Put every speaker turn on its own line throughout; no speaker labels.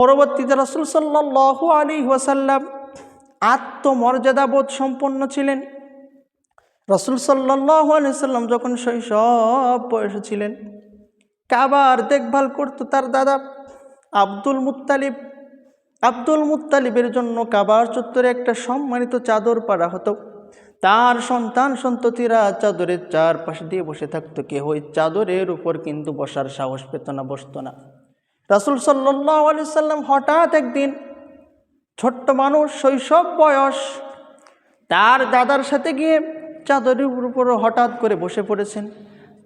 পরবর্তীতে রসুল সাল্লাহ আলী ওয়াসাল্লাম আত্মমর্যাদাবোধ সম্পন্ন ছিলেন। রসুল সাল্লাহ আলি সাল্লাম যখন শৈশব বয়সে ছিলেন, কাবার দেখভাল করতো তার দাদা আব্দুল মুত্তালিব। আব্দুল মুত্তালিবের জন্য কাবার চত্বরে একটা সম্মানিত চাদর পাড়া হতো। তার সন্তান সন্ততিরা চাদরের চারপাশ দিয়ে বসে থাকতো। কেহ ওই চাদরের উপর কিন্তু বসার সাহস পেত না, বসতো না। রাসুল সাল্লাহ আলি সাল্লাম হঠাৎ একদিন ছোট্ট মানুষ, শৈশব বয়স, তার দাদার সাথে গিয়ে চাদরের উপর হঠাৎ করে বসে পড়েছেন।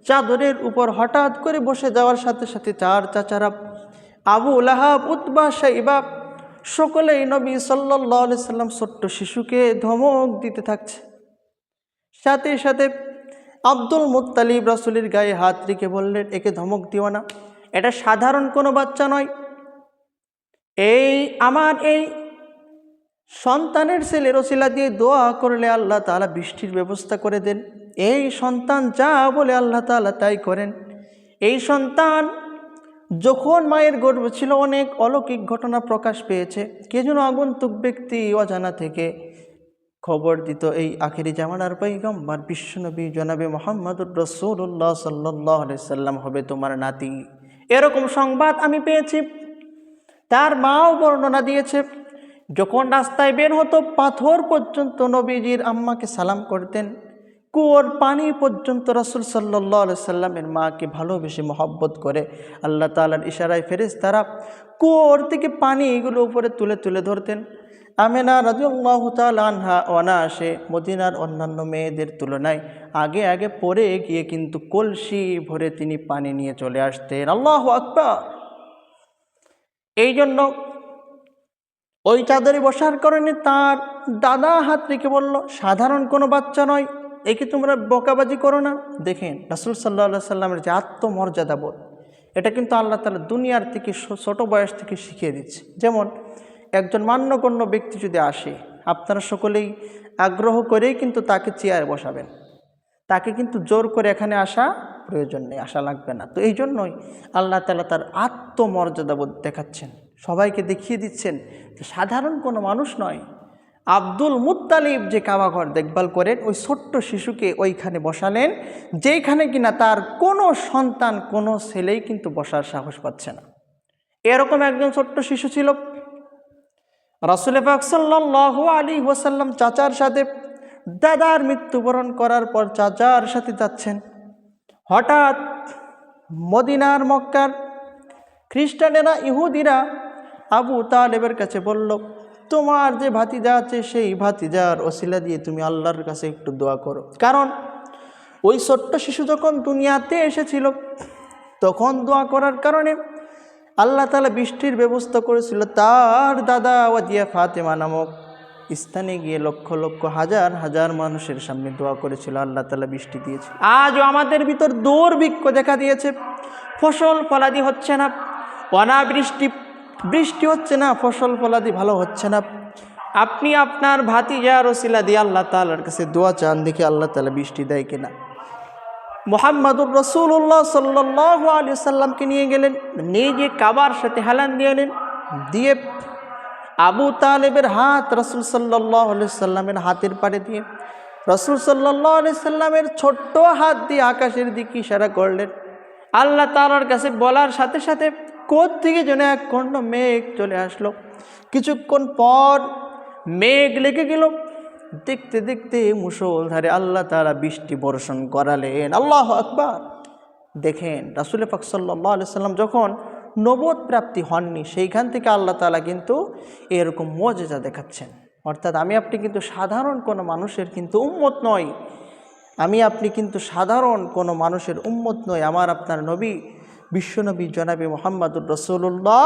চাদরের উপর হঠাৎ করে বসে যাওয়ার সাথে সাথে চার চাচারা আবু লাহাব, উতবা সাইবা সকলেই নবী সাল্লাহ আলি সাল্লাম ছোট্ট শিশুকে ধমক দিতে থাকছে। সাথে সাথে আব্দুল মুত্তালিব রাসুলের গায়ে হাত রেখে বললেন, একে ধমক দিও না। এটা সাধারণ কোনো বাচ্চা নয়। এই আমার এই সন্তানের ছেলের ওসিলা দিয়ে দোয়া করলে আল্লাহ তালা বৃষ্টির ব্যবস্থা করে দেন। এই সন্তান যা বলে আল্লাহ তালা তাই করেন। এই সন্তান যখন মায়ের গর্ব ছিল, অনেক অলৌকিক ঘটনা প্রকাশ পেয়েছে। কে যেন আগন্তুক ব্যক্তি অজানা থেকে খবর দিত, এই আখেরি জামানার পাইগম্বার বিশ্বনবী জনাবে মোহাম্মদুর রসুল্লাহ সাল্লাহ সাল্লাম হবে তোমার নাতি। এরকম সংবাদ আমি পেয়েছি। তার মাও বর্ণনা দিয়েছে, যখন রাস্তায় বের হতো, পাথর পর্যন্ত নবীজির আম্মাকে সালাম করতেন। কুয়োর পানি পর্যন্ত রাসুল সাল্লাহ সাল্লামের মাকে ভালোবেসে মহব্বত করে। আল্লাহ তালার ইশারায় ফেরেস তারা কুয়োর থেকে পানি এগুলো উপরে তুলে তুলে ধরতেন। আমেনা রাজিউল্লাহ তাল আনহা অনায়াসে মদিনার অন্যান্য মেয়েদের তুলনায় আগে আগে পরে গিয়ে কিন্তু কলসি ভরে তিনি পানি নিয়ে চলে আসতেন। আল্লাহ আকবর। এই জন্য ওই চাদরে বসার কারণে তার দাদা হাত রেখে বলল, সাধারণ কোনো বাচ্চা নয়, একে তোমরা বকাবাজি করো না। দেখেন, রাসুল সাল্লাহ সাল্লামের যে আত্মমর্যাদা বোধ, এটা কিন্তু আল্লাহ তালা দুনিয়ার থেকে ছোট বয়স থেকে শিখিয়ে দিচ্ছে। যেমন, একজন মান্যগণ্য ব্যক্তি যদি আসে, আপনারা সকলেই আগ্রহ করেই কিন্তু তাকে চেয়ারে বসাবেন। তাকে কিন্তু জোর করে এখানে আসা প্রয়োজন নেই, আসা লাগবে না। তো এই জন্যই আল্লাহ তালা তার আত্মমর্যাদাবোধ দেখাচ্ছেন। সবাইকে দেখিয়ে দিচ্ছেন যে সাধারণ কোনো মানুষ নয়, আব্দুল মুত্তালিব যে কাবাঘর দেখভাল করেন, ওই ছোট্ট শিশুকে ওইখানে বসালেন, যেইখানে কিনা তার কোনো সন্তান, কোনো ছেলেই কিন্তু বসার সাহস পাচ্ছে না। এরকম একজন ছোট্ট শিশু ছিল। রাসুল পাক সাল্লাহ আলী ওয়াসাল্লাম চাচার সাথে দাদার মৃত্যুবরণ করার পর চাচার সাথে যাচ্ছেন। হঠাৎ মদিনার মক্কার খ্রিস্টানেরা ইহুদিরা আবু তালেবের কাছে বলল, তোমার যে ভাতিজা আছে, সেই ভাতিজার অশিলা দিয়ে তুমি আল্লাহর কাছে একটু দোয়া করো। কারণ ওই ছোট্ট শিশু যখন দুনিয়াতে এসেছিল, তখন দোয়া করার কারণে আল্লাহ তালা বৃষ্টির ব্যবস্থা করেছিল, তার দাদা ওয়াজিয়া ফাতেমা নামক স্থানে গিয়ে লক্ষ লক্ষ হাজার হাজার মানুষের সামনে দোয়া করেছিল, আল্লাহ তালা বৃষ্টি দিয়েছে। আজও আমাদের ভিতর দুর্ভিক্ষ দেখা দিয়েছে। ফসল ফলাদি হচ্ছে না, অনাবৃষ্টি, বৃষ্টি হচ্ছে না, ফসল ফলাদি ভালো হচ্ছে না। আপনি আপনার ভাতিজা রসিলা দিয়ে আল্লাহ তালার কাছে দোয়া চান, দেখে আল্লাহ তালা বৃষ্টি দেয় কিনা। মোহাম্মদুর রসুল্লাহ সাল্লাহ আলি সাল্লামকে নিয়ে গেলেন, নিজে কাবার সাথে হেলান দিয়ে এলেন দিয়ে আবু তালেবের হাত রসুল সাল্লাহ সাল্লামের হাতের পাড়ে দিয়ে রসুল সাল্লাহ সাল্লামের ছোট্ট হাত দিয়ে আকাশের দিকে ইশারা করলেন। আল্লাহ তালার কাছে বলার সাথে সাথে থেকে যেন এক খণ্ড মেঘ চলে আসলো। কিছুক্ষণ পর মেঘ লেগে গেল। দেখতে দেখতে মুসলধারে আল্লাহ তারা বৃষ্টি বর্ষণ করালেন। আল্লাহ আকবার। দেখেন রাসুল পাক সাল্লাহ সাল্লাম যখন নবদ প্রাপ্তি হননি, সেইখান থেকে আল্লাহ তালা কিন্তু এরকম মজেজা দেখাচ্ছেন। অর্থাৎ আমি আপনি কিন্তু সাধারণ কোন মানুষের কিন্তু উম্মত নয় আমি আপনি কিন্তু সাধারণ কোন মানুষের উম্মত নয় আমার আপনার নবী, বিশ্বনবী জনাবি মোহাম্মদুর রসুল্লাহ